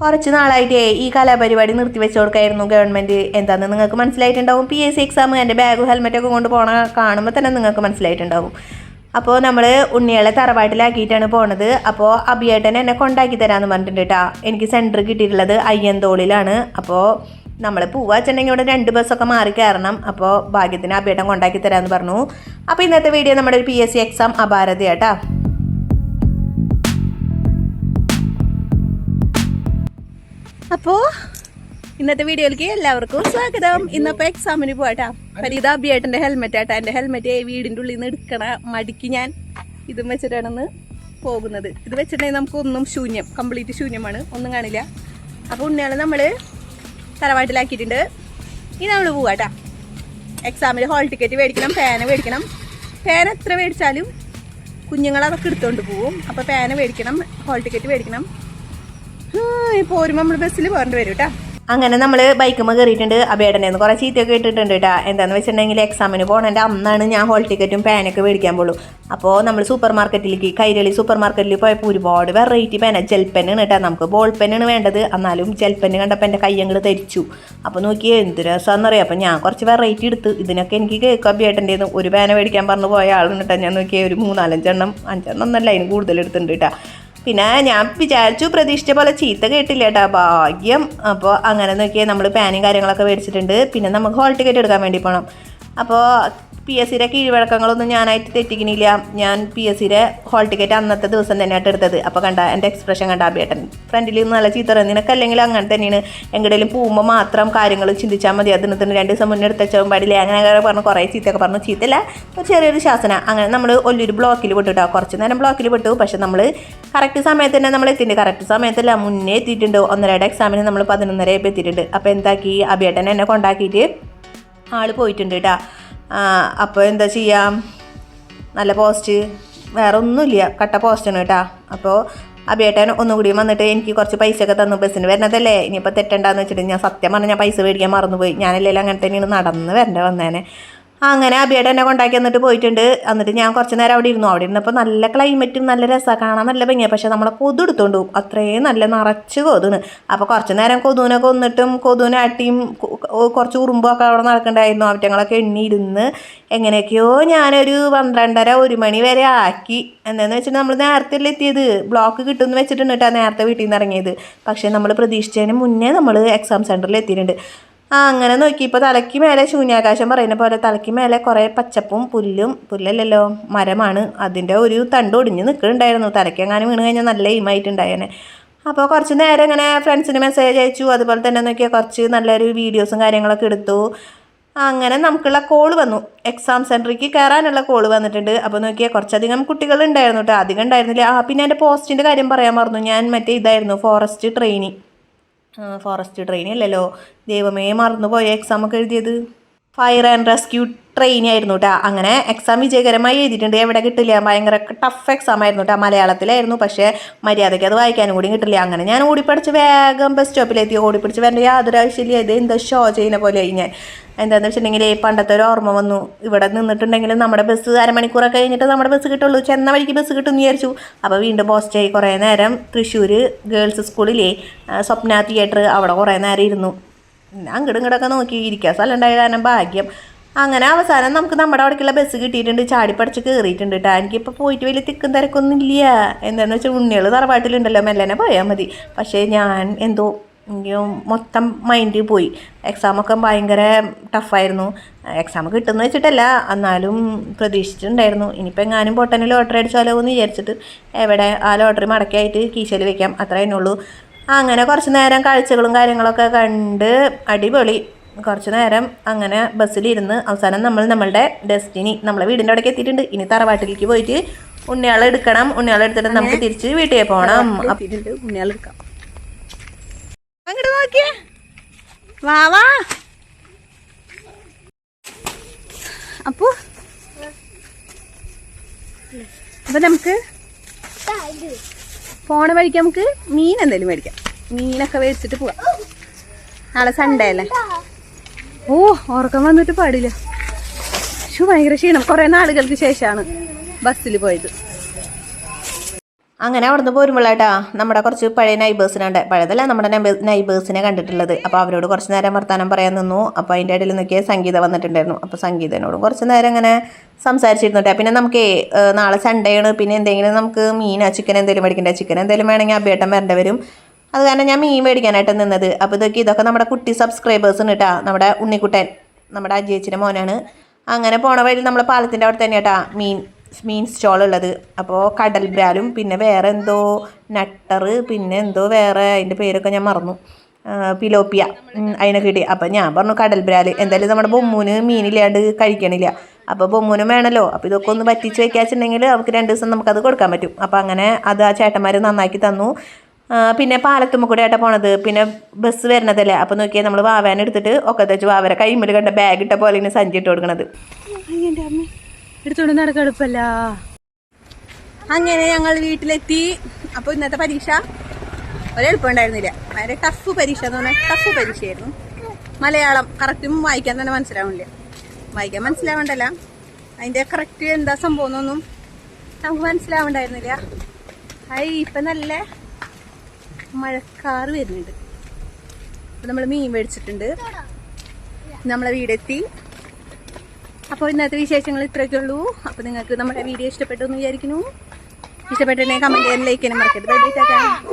കുറച്ച് നാളായിട്ടേ ഈ കലാപരിപാടി നിർത്തി വെച്ച് കൊടുക്കായിരുന്നു ഗവൺമെന്റ് എന്താണെന്ന് നിങ്ങൾക്ക് മനസ്സിലായിട്ടുണ്ടാവും? പി എസ് സി എക്സാം എന്റെ ബാഗും ഹെൽമെറ്റൊക്കെ കൊണ്ട് പോണ കാണുമ്പോൾ തന്നെ നിങ്ങൾക്ക് മനസ്സിലായിട്ടുണ്ടാവും. അപ്പോൾ നമ്മൾ ഉണ്ണികളെ തറവാട്ടിലാക്കിയിട്ടാണ് പോണത്. അപ്പോൾ അബിയേട്ടൻ എന്നെ കൊണ്ടാക്കി തരാമെന്ന് പറഞ്ഞിട്ടുണ്ട് കേട്ടോ എനിക്ക് സെന്റർ കിട്ടിയിട്ടുള്ളത് അയ്യന്തോളിലാണ്. അപ്പോൾ നമ്മൾ പോവുക വെച്ചിട്ടുണ്ടെങ്കിൽ ഇവിടെ രണ്ട് ബസ്സൊക്കെ മാറി കയറണം. അപ്പോൾ ഭാഗ്യത്തിന് അബിയേട്ടൻ കൊണ്ടാക്കി തരാമെന്ന് പറഞ്ഞു. അപ്പോൾ ഇന്നത്തെ വീഡിയോ നമ്മുടെ ഒരു പി എസ് സി എക്സാം അപാരത അപ്പോൾ ഇന്നത്തെ വീഡിയോയിലേക്ക് എല്ലാവർക്കും സ്വാഗതം. ഇന്നപ്പോ എക്സാമിന് പോകട്ടാ ഫരീദ അബിയേട്ടന്റെ ഹെൽമെറ്റ് ആട്ടാ. എന്റെ ഹെൽമെറ്റ് വീടിന്റെ ഉള്ളിൽ നിന്ന് എടുക്കണ മടിക്ക് ഞാൻ ഇതും വെച്ചിട്ടാണെന്ന് പോകുന്നത്. ഇത് വെച്ചിട്ടുണ്ടെങ്കിൽ നമുക്ക് ഒന്നും ശൂന്യം കംപ്ലീറ്റ് ശൂന്യമാണ്. ഒന്നും കാണില്ല. അപ്പോൾ ഉണ്ണിയാളെ നമ്മൾ തറവാട്ടിലാക്കിയിട്ടുണ്ട്. ഇനി നമ്മൾ പോവാട്ടാ. എക്സാമിന് ഹോൾ ടിക്കറ്റ് മേടിക്കണം ഫാന് മേടിക്കണം. ഫാൻ എത്ര മേടിച്ചാലും കുഞ്ഞുങ്ങളതൊക്കെ എടുത്തുകൊണ്ട് പോവും. അപ്പോൾ ഫാന് മേടിക്കണം ഹോൾ ടിക്കറ്റ് മേടിക്കണം. പോരുമ്പോൾ നമ്മൾ ബസ്സിൽ പോകേണ്ടി വരും അങ്ങനെ നമ്മൾ ബൈക്കുമ്പോൾ കയറിയിട്ടുണ്ട് അബേടനെ കുറേ ചീത്തയൊക്കെ ഇട്ടിട്ടുണ്ട് കേട്ടോ എന്താണെന്ന് വെച്ചിട്ടുണ്ടെങ്കിൽ എക്സാമിന് പോകണേന്റെ അന്നാണ് ഞാൻ ഹോൾ ടിക്കറ്റും പാനൊക്കെ മേടിക്കാൻ പോളൂ അപ്പോൾ നമ്മൾ സൂപ്പർ മാർക്കറ്റിലേക്ക് കൈരളി സൂപ്പർ മാർക്കറ്റിൽ പോയപ്പോൾ ഒരുപാട് വെറൈറ്റി പേന ജെൽ പെന്നാണ് കേട്ടോ നമുക്ക് ബോൾ പെന്നാണ് വേണ്ടത്. എന്നാലും ജെൽ പെന്ന് കണ്ടപ്പോൾ എന്റെ കൈ ധരിച്ചു. അപ്പോൾ നോക്കി എന്ത് രസമാണെന്നറിയാം അപ്പോൾ ഞാൻ കുറച്ച് വെറൈറ്റി എടുത്ത്. ഇതിനൊക്കെ എനിക്ക് കേൾക്കാം അബിയേട്ടന്റെ ഒരു പേന മേടിക്കാൻ പറഞ്ഞു പോയ ആളുണ്ട് കേട്ടോ ഞാൻ നോക്കിയ ഒരു മൂന്നാലഞ്ചെണ്ണം അഞ്ചെണ്ണം ഒന്നല്ല അതിന് കൂടുതൽ എടുത്തിട്ടുണ്ട് കേട്ടോ പിന്നെ ഞാൻ വിചാരിച്ചു പ്രതീക്ഷിച്ച പോലെ ചീത്ത കേട്ടില്ല കേട്ടോ. ഭാഗ്യം. അപ്പോൾ അങ്ങനെ നോക്കിയാൽ നമ്മൾ പാനും കാര്യങ്ങളൊക്കെ മേടിച്ചിട്ടുണ്ട്. പിന്നെ നമുക്ക് ഹോൾ ടിക്കറ്റ് എടുക്കാൻ വേണ്ടി പോകണം അപ്പോൾ പി എസ് സിയുടെ കീഴ്വഴക്കങ്ങളൊന്നും ഞാനായിട്ട് തെറ്റിക്കണില്ല. ഞാൻ പി എസ് സിയുടെ ഹോൾ ടിക്കറ്റ് അന്നത്തെ ദിവസം തന്നെയായിട്ട് എടുത്തത്. അപ്പോൾ കണ്ട എന്റെ എക്സ്പ്രഷൻ കണ്ട അബിയേട്ടൻ ഫ്രണ്ടിൽ നല്ല ചീത്ത നിനക്ക് അല്ലെങ്കിൽ അങ്ങനെ തന്നെയാണ്. എങ്ങടേലും പോകുമ്പോൾ മാത്രം കാര്യങ്ങൾ ചിന്തിച്ചാൽ മതി. അതിന് തന്നെ രണ്ട് ദിവസം മുന്നേ എടുത്ത പാടില്ല? അങ്ങനെ പറഞ്ഞു കുറേ ചീത്തയൊക്കെ പറഞ്ഞു ചീത്തല്ല ഒരു ചെറിയൊരു ശാസന. അങ്ങനെ നമ്മൾ ഒല്ലൊരു ബ്ലോക്കിൽ വിട്ടുട്ടോ കുറച്ച് നേരം ബ്ലോക്കിൽ വിട്ടു പക്ഷെ നമ്മൾ കറക്റ്റ് സമയത്ത് തന്നെ നമ്മൾ എത്തിയിട്ടുണ്ട്. കറക്റ്റ് സമയത്തല്ല മുന്നേ എത്തിയിട്ടുണ്ട്. ഒന്നരയുടെ എക്സാമിന് നമ്മൾ പതിനൊന്നര ആയപ്പോൾ എത്തിയിട്ടുണ്ട്. അപ്പോൾ എന്താക്കി? അബിയേട്ടൻ എന്നെ കൊണ്ടാക്കിയിട്ട് ആൾ പോയിട്ടുണ്ട് കേട്ടോ അപ്പോൾ എന്താ ചെയ്യാം? നല്ല പോസ്റ്റ് വേറെ ഒന്നുമില്ല കട്ട പോസ്റ്റാണ് കേട്ടോ. അപ്പോൾ അബിയേട്ടൻ ഒന്നും കൂടി വന്നിട്ട് എനിക്ക് കുറച്ച് പൈസയൊക്കെ തന്നു. ബസ്സിന് വരണതല്ലേ ഇനിയിപ്പോൾ തെറ്റണ്ടെന്ന് വെച്ചിട്ട് ഞാൻ സത്യം പറഞ്ഞാൽ പൈസ മേടിക്കാൻ മറന്നുപോയി. ഞാനല്ലേ അങ്ങനെ തന്നെയാണ് നടന്ന് വരേണ്ടത് വന്നേനെ. അങ്ങനെ അബിയുടെ എന്നെ കൊണ്ടാക്കി എന്നിട്ട് പോയിട്ടുണ്ട്. എന്നിട്ട് ഞാൻ കുറച്ച് നേരം അവിടെ ഇരുന്നു. അവിടെ ഇരുന്നപ്പോൾ നല്ല ക്ലൈമറ്റും നല്ല രസമാണ് കാണാൻ നല്ല ഭംഗിയാണ് പക്ഷേ നമ്മളെ കൊതു എടുത്തുകൊണ്ട് പോകും. അത്രയും നല്ല നിറച്ച് കൊതുണ്. അപ്പോൾ കുറച്ച് നേരം കൊതുവിനെ കൊന്നിട്ടും കൊതുവിനെ ആട്ടിയും കുറച്ച് ഉറുമ്പൊക്കെ അവിടെ നടക്കണ്ടായിരുന്നു. അവറ്റങ്ങളൊക്കെ എണ്ണിയിരുന്ന് എങ്ങനെയൊക്കെയോ ഞാനൊരു പന്ത്രണ്ടര ഒരു മണി വരെ ആക്കി. എന്താണെന്ന് വെച്ചിട്ട് നമ്മൾ നേരത്തെ എത്തിയത്? ബ്ലോക്ക് കിട്ടുമെന്ന് വെച്ചിട്ടുണ്ട് കേട്ടോ നേരത്തെ വീട്ടിൽ നിന്ന് ഇറങ്ങിയത്. പക്ഷേ നമ്മൾ പ്രതീക്ഷിച്ചതിന് മുന്നേ നമ്മൾ എക്സാം സെന്ററിൽ എത്തിയിട്ടുണ്ട്. ആ അങ്ങനെ നോക്കി. ഇപ്പോൾ തലയ്ക്ക് മേലെ ശൂന്യാകാശം പറയുന്ന പോലെ തലയ്ക്ക് മേലെ കുറേ പച്ചപ്പും പുല്ലും പുല്ലല്ലല്ലോ മരമാണ്. അതിന്റെ ഒരു തണ്ട് ഒടിഞ്ഞ് നിൽക്കുന്നുണ്ടായിരുന്നു തലയ്ക്കെങ്ങാനും വീണ് കഴിഞ്ഞാൽ നല്ല ഇമായിട്ടുണ്ടായേനെ അപ്പോൾ കുറച്ച് നേരം ഇങ്ങനെ ഫ്രണ്ട്സിന് മെസ്സേജ് അയച്ചു. അതുപോലെ തന്നെ നോക്കിയാൽ കുറച്ച് നല്ലൊരു വീഡിയോസും കാര്യങ്ങളൊക്കെ എടുത്തു. അങ്ങനെ നമുക്കുള്ള കോൾ വന്നു. എക്സാം സെന്ററിലേക്ക് കയറാനുള്ള കോൾ വന്നിട്ടുണ്ട്. അപ്പോൾ നോക്കിയാൽ കുറച്ചധികം കുട്ടികൾ ഉണ്ടായിരുന്നു കേട്ടോ അധികം ഉണ്ടായിരുന്നില്ല. ആ പിന്നെ എന്റെ പോസ്റ്റിന്റെ കാര്യം പറയാൻ മറന്നു. ഞാൻ മറ്റേ ഇതായിരുന്നു ഫോറസ്റ്റ് ട്രെയിനിങ് ഫോറസ്റ്റ് ട്രെയിനി അല്ലല്ലോ. ദൈവമേ മറന്നുപോയ എക്സാം ഒക്കെ എഴുതിയത്? ഫയർ ആൻഡ് റെസ്ക്യൂ ട്രെയിനി ആയിരുന്നു കേട്ടോ അങ്ങനെ എക്സാം വിജയകരമായി എഴുതിയിട്ടുണ്ട്. എവിടെ കിട്ടില്ല? ഭയങ്കര ടഫ് എക്സാം ആയിരുന്നു കേട്ടോ മലയാളത്തിലായിരുന്നു. പക്ഷേ മര്യാദയ്ക്ക് അത് വായിക്കാനും കൂടി കിട്ടില്ല. അങ്ങനെ ഞാൻ ഓടിപ്പടിച്ച് വേഗം ബസ് സ്റ്റോപ്പിലെത്തി ഓടിപ്പിടിച്ച് വേണ്ട യാതൊരു ആവശ്യമില്ല. ഇത് എന്താ ഷോ ചെയ്യുന്ന പോലെയായി ഞാൻ എന്താണെന്ന് വെച്ചിട്ടുണ്ടെങ്കിൽ പണ്ടത്തെ ഒരു ഓർമ്മ വന്നു. ഇവിടെ നിന്നിട്ടുണ്ടെങ്കിൽ നമ്മുടെ ബസ് അരമണിക്കൂറൊക്കെ കഴിഞ്ഞിട്ട് നമ്മുടെ ബസ് കിട്ടുള്ളൂ. ചെന്ന വഴിക്ക് ബസ് കിട്ടും എന്ന് വിചാരിച്ചു. അപ്പോൾ വീണ്ടും പോസ്റ്റായി കുറേ നേരം തൃശ്ശൂർ ഗേൾസ് സ്കൂളിലെ സ്വപ്ന തിയേറ്റർ അവിടെ കുറേ നേരം ഇരുന്നു. ഞാൻ അങ്ങോട്ടും ഇങ്ങോട്ടൊക്കെ നോക്കി ഇരിക്കാൻ സ്ഥലം ഉണ്ടായ കാരണം ഭാഗ്യം. അങ്ങനെ അവസാനം നമുക്ക് നമ്മുടെ അവിടേക്കുള്ള ബസ് കിട്ടിയിട്ടുണ്ട്. ചാടിപ്പടച്ച് കയറിയിട്ടുണ്ട് കേട്ടോ എനിക്കിപ്പോൾ പോയിട്ട് വലിയ തിക്കും തിരക്കൊന്നും ഇല്ല. എന്താണെന്ന് വെച്ചാൽ ഉണ്ണികൾ തറവാട്ടിലുണ്ടല്ലോ. മെല്ലനെ പോയാൽ മതി. പക്ഷേ ഞാൻ എന്തോ മൊത്തം മൈൻഡ് പോയി. എക്സാമൊക്കെ ഭയങ്കര ടഫായിരുന്നു എക്സാം കിട്ടുമെന്ന് വെച്ചിട്ടല്ല. എന്നാലും പ്രതീക്ഷിച്ചിട്ടുണ്ടായിരുന്നു. ഇനിയിപ്പോൾ എങ്ങാനും പൊട്ടന് ലോട്ടറി അടിച്ചാലോ എന്ന് വിചാരിച്ചിട്ട് എവിടെ ആ ലോട്ടറി മടക്കിയായിട്ട് കീശയിൽ വെക്കാം. അത്ര ഉള്ളൂ. അങ്ങനെ കുറച്ച് നേരം കാഴ്ചകളും കാര്യങ്ങളൊക്കെ കണ്ട് അടിപൊളി. കുറച്ച് നേരം അങ്ങനെ ബസ്സിലിരുന്ന് അവസാനം നമ്മൾ നമ്മളുടെ ഡെസ്റ്റിനി നമ്മളെ വീടിന്റെ അവിടേക്ക് എത്തിയിട്ടുണ്ട്. ഇനി തറവാട്ടിലേക്ക് പോയിട്ട് ഉണ്ണിയാളെ എടുക്കണം. ഉണ്ണിയാളെ എടുത്തിട്ട് നമുക്ക് തിരിച്ച് വീട്ടിൽ പോകണം ഉണ്ണിയാളെടുക്കാം അങ്ങോട്ട് നോക്കിയേ. അപ്പോ. അപ്പൊ നമുക്ക് പോണ വഴിക്ക് നമുക്ക് മീൻ എന്തെങ്കിലും മേടിക്കാം. മീനൊക്കെ മേടിച്ചിട്ട് പോവാം. നാളെ സൺഡേ അല്ലേ? ഓ ഉറക്കം വന്നിട്ട് പാടില്ല. ഷു ഭയങ്കര ക്ഷീണം. കുറെ നാളുകൾക്ക് ശേഷമാണ് ബസ്സിൽ പോയത്. അങ്ങനെ അവിടുന്ന് പോരുമ്പോഴാട്ടാ നമ്മുടെ കുറച്ച് പഴയ നൈബേഴ്സിനുണ്ട് പഴയതല്ല നമ്മുടെ നൈബേഴ്സിനെ കണ്ടിട്ടുള്ളത്. അപ്പോൾ അവരോട് കുറച്ച് നേരം വർത്താനം പറയാൻ നിന്നു. അപ്പോൾ അതിന്റെ ഇടയിൽ നോക്കിയാൽ സംഗീത വന്നിട്ടുണ്ടായിരുന്നു. അപ്പോൾ സംഗീതനോടും കുറച്ച് നേരം ഇങ്ങനെ സംസാരിച്ചിരുന്നുട്ടെ പിന്നെ നമുക്ക് നാളെ സൺഡേ ആണ്. പിന്നെ എന്തെങ്കിലും നമുക്ക് മീനോ ചിക്കൻ എന്തെങ്കിലും മേടിക്കണ്ടേ? ചിക്കൻ എന്തെങ്കിലും വേണമെങ്കിൽ അബേട്ടൻ വരേണ്ടി വരും. അത് കാരണം ഞാൻ മീൻ മേടിക്കാനായിട്ട് നിന്നത്. അപ്പോൾ ഇതൊക്കെ ഇതൊക്കെ നമ്മുടെ കുട്ടി സബ്സ്ക്രൈബേഴ്സ് ഉണ്ട് കേട്ടാ നമ്മുടെ ഉണ്ണിക്കുട്ടൻ നമ്മുടെ അജയച്ചിന്റെ മോനാണ്. അങ്ങനെ പോണ വഴി നമ്മൾ പാലത്തിന്റെ അവിടെ തന്നെ കേട്ടാ മീൻ മീൻ സ്റ്റോൾ ഉള്ളത്. അപ്പോൾ കടൽ ബ്രാലും പിന്നെ വേറെ എന്തോ നട്ടർ പിന്നെ എന്തോ വേറെ അതിന്റെ പേരൊക്കെ ഞാൻ മറന്നു. പിലോപ്പിയ അതിനെ കിട്ടി. അപ്പം ഞാൻ പറഞ്ഞു കടൽ ബ്രാൽ. എന്തായാലും നമ്മുടെ ബൊമ്മൂന് മീനില്ലാണ്ട് കഴിക്കണില്ല. അപ്പോൾ ബൊമ്മൂനും വേണമല്ലോ അപ്പോൾ ഇതൊക്കെ ഒന്ന് പറ്റിച്ച് വെക്കാച്ചിട്ടുണ്ടെങ്കിൽ അവർക്ക് രണ്ട് ദിവസം നമുക്കത് കൊടുക്കാൻ പറ്റും. അപ്പോൾ അങ്ങനെ അത് ആ ചേട്ടന്മാർ നന്നാക്കി തന്നു. പിന്നെ പാലത്തുമ്മ കൂടെ ആയിട്ട് പോണത്. പിന്നെ ബസ് വരുന്നതല്ലേ? അപ്പോൾ നോക്കിയാൽ നമ്മൾ വാവാൻ എടുത്തിട്ട് ഒക്കെ തെച്ച് വാവരെ കൈമ്മിൽ കണ്ട ബാഗ് ഇട്ട പോലെ ഇങ്ങനെ സഞ്ചി ഇട്ട് കൊടുക്കണത്. എടുത്തോണ്ട് അങ്ങനെ ഞങ്ങൾ വീട്ടിലെത്തി. അപ്പോൾ ഇന്നത്തെ പരീക്ഷ ഒരെളുപ്പമുണ്ടായിരുന്നില്ല വളരെ ടഫ് പരീക്ഷ എന്ന് പറഞ്ഞാൽ ടഫ് പരീക്ഷയായിരുന്നു. മലയാളം കറക്റ്റും വായിക്കാൻ തന്നെ മനസ്സിലാവണില്ല. വായിക്കാൻ മനസ്സിലാവണ്ടല്ല. അതിന്റെ കറക്റ്റ് എന്താ സംഭവം എന്നൊന്നും നമുക്ക് മനസ്സിലാവണ്ടായിരുന്നില്ല. ഹൈ ഇപ്പം നല്ല മഴക്കാറ് വരുന്നുണ്ട്. അപ്പോൾ നമ്മൾ മീൻ മേടിച്ചിട്ടുണ്ട്. നമ്മളെ വീടെത്തി. അപ്പോൾ ഇന്നത്തെ വിശേഷങ്ങൾ ഇത്രയൊക്കെ ഉള്ളൂ. അപ്പോൾ നിങ്ങൾക്ക് നമ്മുടെ വീഡിയോ ഇഷ്ടപ്പെട്ടു എന്ന് വിചാരിക്കുന്നു. ഇഷ്ടപ്പെട്ടിട്ടുണ്ടെങ്കിൽ കമന്റ് ചെയ്യാൻ ലൈക്ക് ചെയ്യാൻ മറക്കരുത്.